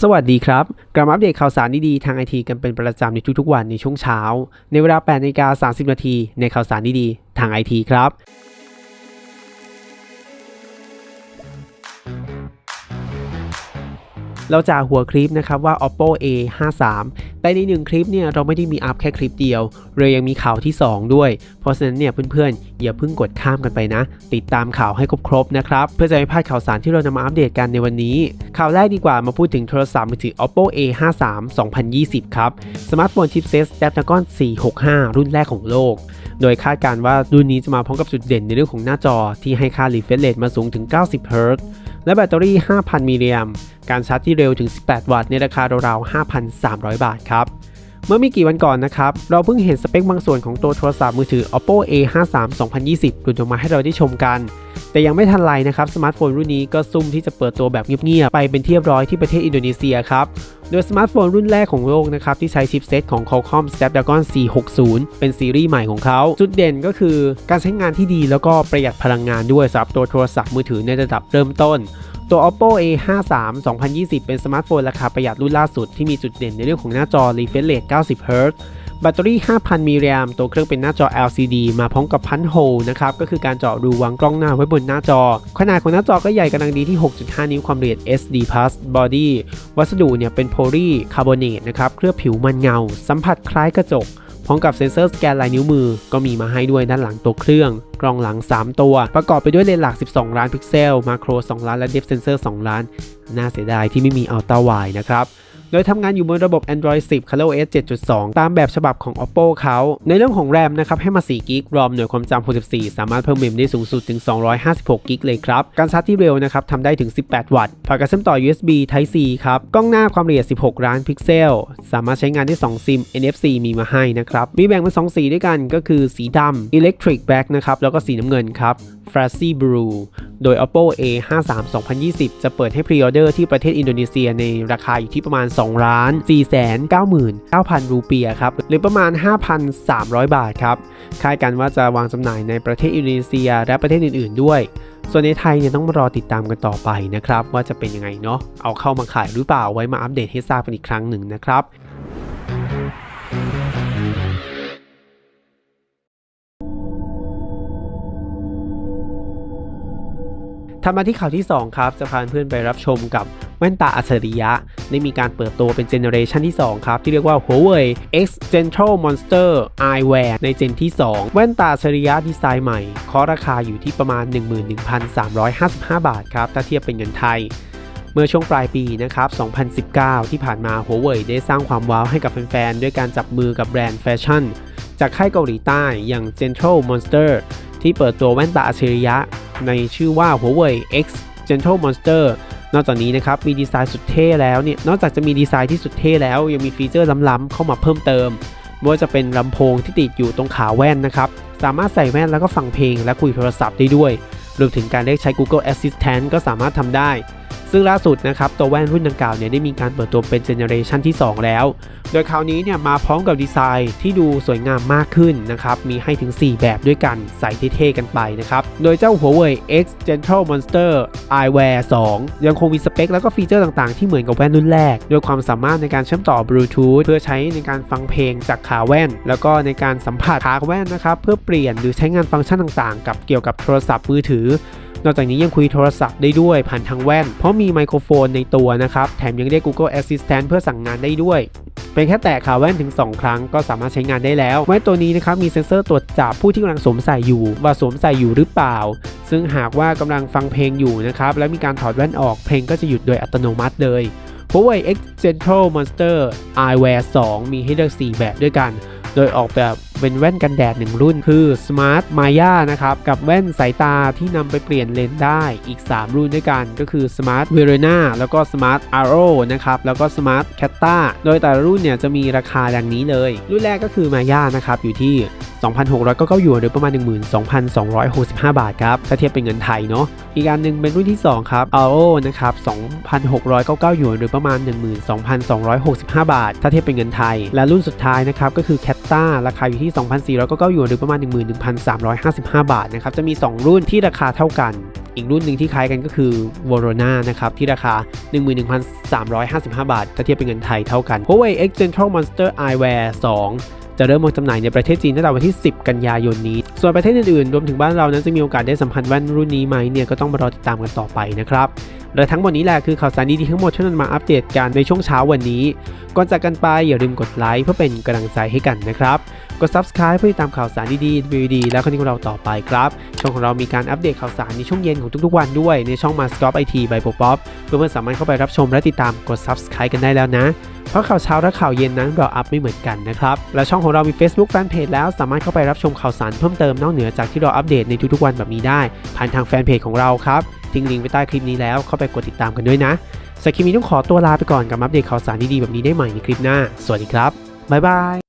สวัสดีครับ กลับมาอัปเดตข่าวสารดีๆทางไอทีกันเป็นประจำในทุกๆวันในช่วงเช้า ในเวลา8นาฬิกา30 นาทีในข่าวสารดีๆทางไอทีครับเราจะหัวคลิปนะครับว่า oppo a 5 3 แต่ในหนึ่งคลิปเนี่ยเราไม่ได้มีอัพแค่คลิปเดียว เรายังมีข่าวที่ 2 ด้วย เพราะฉะนั้นเนี่ยเพื่อนๆ อย่าเพิ่งกดข้ามกันไปนะ ติดตามข่าวให้ครบๆนะครับ เพื่อจะไม่พลาดข่าวสารที่เรานำมาอัปเดตกันในวันนี้ ข่าวแรกดีกว่ามาพูดถึงโทรศัพท์มือถือ oppo a 5 3 2020 ครับ สมาร์ทโฟนชิปเซต Snapdragon 465 รุ่นแรกของโลก โดยคาดการณ์ว่ารุ่นนี้จะมาพร้อมกับจุดเด่นในเรื่องของหน้าจอที่ให้ค่า refresh rate มาสูงถึง 90 Hz และแบตเตอรี่ 5,000 มิลลิแอมการชาร์จที่เร็วถึง 18 วัตต์ในราคาราวๆ 5,300 บาทครับ เมื่อไม่กี่วันก่อนนะครับ เราเพิ่งเห็นสเปคบางส่วนของตัวโทรศัพท์มือถือ oppo a 5 3 2020 หลุดออกมาให้เราได้ชมกัน แต่ยังไม่ทันไรนะครับสมาร์ทโฟนรุ่นนี้ก็ซุ่มที่จะเปิดตัวแบบเงียบๆไปเป็นที่เรียบร้อยที่ประเทศอินโดนีเซียครับโดยสมาร์ทโฟนรุ่นแรกของโลกนะครับที่ใช้ชิปเซตของ Qualcomm Snapdragon 460 เป็นซีรีส์ใหม่ของเขา จุดเด่นก็คือการใช้งานที่ดีแล้วก็ประหยัดพลังงานด้วยสำหรับตัวโทรศัพท์มือถือในระดับเริ่มต้นตัว oppo a 5 3 2020 เป็นสมาร์ทโฟนราคาประหยัดรุ่นล่าสุดที่มีจุดเด่นในเรื่องของหน้าจอ refresh rate 90 Hz แบตเตอรี่ 5,000 มิลลิแอมตัวเครื่องเป็นหน้าจอ LCD มาพร้อมกับพันโฮลนะครับ ก็คือการเจาะรูวางกล้องหน้าไว้บนหน้าจอ ขนาดของหน้าจอก็ใหญ่กำลังดีที่ 6.5 นิ้วความละเอียด SD Plus Body วัสดุเนี่ยเป็นโพลีคาร์บอเนตนะครับ เคลือบผิวมันเงา สัมผัสคล้ายกระจกพร้อมกับเซ็นเซอร์สแกนลายนิ้วมือ ก็มีมาให้ด้วยด้านหลังตัวเครื่องกล้องหลัง 3 ตัว ประกอบไปด้วยเลนส์หลัก 12 ล้านพิกเซล มาโคร 2 ล้าน และ Depth Sensor 2ล้าน น่าเสียดายที่ไม่มี Ultra Wide นะครับ โดยทำงานอยู่บนระบบ Android 10 ColorOS 7.2 ตามแบบฉบับของ Oppo เขา ในเรื่องของ RAM นะครับให้มา4 g b รอมหน่วยความจำ64 สามารถเพิ่มเมมได้สูงสุดถึง 256 g b เลยครับ การชาร์จที่เร็วนะครับทำได้ถึง 18 วัตต์ผ่านการเชื่อมต่อ USB Type C ครับ กล้องหน้าความละเอียด 16 ล้านพิกเซล สามารถใช้งานได้ 2 ซิม NFC มีมาให้นะครับ มีแบ่งเป็น2สีด้วยกันก็คือสีดำ Electric Black นะครับ แล้วก็สีน้ำเงินครับ Flashy Blue โดย Oppo A 5 3 2020 จะเปิดให้พรีออเดอร์ที่ประเทศอินโดนีเซียในราคาอยู่ที่ประมาณ 2 ล้าน4 9 9 9 0 0 รูเปียครับ หรือประมาณ 5,300 บาทครับ คาดกันว่าจะวางจำหน่ายในประเทศอินโดนีเซียและประเทศอื่น ๆ ด้วย ส่วนในไทยเนี่ยต้องมารอติดตามกันต่อไปนะครับ ว่าจะเป็นยังไงเนาะ เอาเข้ามาขายหรือเปล่าไว้มาอัปเดตให้ทราบกันอีกครั้งหนึ่งนะครับ ถัดมาที่ข่าวที่ 2 ครับ จะพาเพื่อนไปรับชมกับแว่นตาอัจฉริยะ ได้มีการเปิดตัวเป็นเจเนอเรชันที่ 2 ครับ ที่เรียกว่า Huawei X Central Monster Eyewear ในเจนที่ 2 แว่นตาอัจฉริยะดีไซน์ใหม่เคาะราคาอยู่ที่ประมาณ 11,355 บาทครับ ถ้าเทียบเป็นเงินไทย เมื่อช่วงปลายปีนะครับ 2019 ที่ผ่านมา Huawei ได้สร้างความว้าวให้กับแฟนๆ ด้วยการจับมือกับแบรนด์แฟชั่น จากค่ายเกาหลีใต้อย่าง Central Monster ที่เปิดตัวแว่นตาอัจฉริยะ ในชื่อว่า Huawei X Gentle Monster นอกจากนี้นะครับมีดีไซน์สุดเท่แล้วเนี่ยนอกจากจะมีดีไซน์ที่สุดเท่แล้ว ยังมีฟีเจอร์ล้ำๆเข้ามาเพิ่มเติมไม่ว่าจะเป็นลำโพงที่ติดอยู่ตรงขาแว่นนะครับสามารถใส่แว่นแล้วก็ฟังเพลงและคุยโทรศัพท์ได้ด้วย รวมถึงการเรียกใช้ Google Assistant ก็สามารถทำได้ ซึ่งล่าสุดนะครับตัวแว่นรุ่นดังกล่าวเนี่ยได้มีการเปิดตัวเป็นเจเนอเรชันที่ 2 แล้ว โดยคราวนี้เนี่ยมาพร้อมกับดีไซน์ที่ดูสวยงามมากขึ้นนะครับ มีให้ถึง 4 แบบด้วยกันใส่เท่ๆกันไปนะครับ โดยเจ้า Huawei X Gentle Monster Eyewear 2 ยังคงมีสเปค แล้วก็ฟีเจอร์ต่างๆ ที่เหมือนกับแว่นรุ่นแรก โดยความสามารถในการเชื่อมต่อบลูทูธเพื่อใช้ในการฟังเพลงจากขาแว่น แล้วก็ในการสัมผัสขาแว่นนะครับเพื่อเปลี่ยนหรือใช้งานฟังก์ชันต่างๆ กับเกี่ยวกับโทรศัพท์มือถือ นอกจากนี้ยังคุยโทรศัพท์ได้ด้วยผ่านทางแว่น เพราะมีไมโครโฟนในตัวนะครับ แถมยังเรียก Google Assistant เพื่อสั่งงานได้ด้วย เป็นแค่แตะขาแว่นถึง 2 ครั้งก็สามารถใช้งานได้แล้ว แว่นตัวนี้นะครับมีเซ็นเซอร์ตรวจจับผู้ที่กำลังสวมใส่อยู่ ว่าสวมใส่อยู่หรือเปล่า ซึ่งหากว่ากำลังฟังเพลงอยู่นะครับและมีการถอดแว่นออกเพลงก็จะหยุดโดยอัตโนมัติเลย Huawei X Central Monster Eyewear 2 มีให้เลือก 4 แบบด้วยกัน โดยออกแบบ เป็นแว่นกันแดดหนึ่งรุ่นคือ Smart Maya นะครับ กับแว่นสายตาที่นำไปเปลี่ยนเลนส์ได้อีก 3 รุ่นด้วยกัน ก็คือ Smart Verona แล้วก็ Smart Arrow นะครับ แล้วก็ Smart Cata โดยแต่ละรุ่นเนี่ยจะมีราคาดังนี้เลย รุ่นแรกก็คือ Maya นะครับอยู่ที่ 2,699หยวนหรือประมาณ 12,265 บาทครับถ้าเทียบเป็นเงินไทยเนาะอีกอันหนึ่งเป็นรุ่นที่ 2 ครับ Arrow นะครับ 2,699หยวนหรือประมาณ 12,265 บาท ถ้าเทียบเป็นเงินไทย และรุ่นสุดท้ายนะครับก็คือ Cata ราคาอยู่ที่2,499หยวนหรือประมาณ 11,355 บาทนะครับ จะมี 2 รุ่นที่ราคาเท่ากัน อีกรุ่นหนึ่งที่คล้ายกันก็คือ v o r o n a นะครับ ที่ราคา 11,355 บาท ถ้าเทียบเป็นเงินไทยเท่ากัน Huawei X Central Monster Eyewear 2จะเริ่มวางจำหน่ายในประเทศจีนตั้งแต่วันที่ 10 กันยายนนี้ ส่วนประเทศอื่นๆ รวมถึงบ้านเรานั้นจะมีโอกาสได้สัมผัสแว่นรุ่นนี้ไหมเนี่ยก็ต้องมารอติดตามกันต่อไปนะครับ และทั้งหมดนี้แหละคือข่าวสารดีๆทั้งหมดที่นำมาอัปเดตกันในช่วงเช้าวันนี้ ก่อนจากกันไปอย่าลืมกดไลค์เพื่อเป็นกำลังใจให้กันนะครับ กด subscribe เพื่อติดตามข่าวสารดีๆดีดีแล้วคอนเทนต์ของเราต่อไปครับ ช่องของเรามีการอัปเดตข่าวสารในช่วงเย็นของทุกๆวันด้วยในช่อง m a s c o p IT by Pop Pop เพื่อนๆสามารถเข้าไปรับชมและติดตามกด subscribe กันได้แล้วนะ เพราะข่าวเช้าและข่าวเย็นนั้นเราอัพไม่เหมือนกันนะครับ และช่องของเรามี Facebook Fanpage แล้วสามารถเข้าไปรับชมข่าวสารเพิ่มเติมนอกเหนือจากที่เราอัปเดตในทุกๆวันแบบนี้ได้ ผ่านทางแฟนเพจของเราครับทิ้งลิงก์ไว้ใต้คลิปนี้แล้วเข้าไปกดติดตามกันด้วยนะสำหรับคลิปนี้ต้องขอตัวลาไปก่อนกับอัปเดตข่าวสารดีๆแบบนี้ได้ใหม่ในคลิปหน้า สวัสดีครับ บ๊ายบาย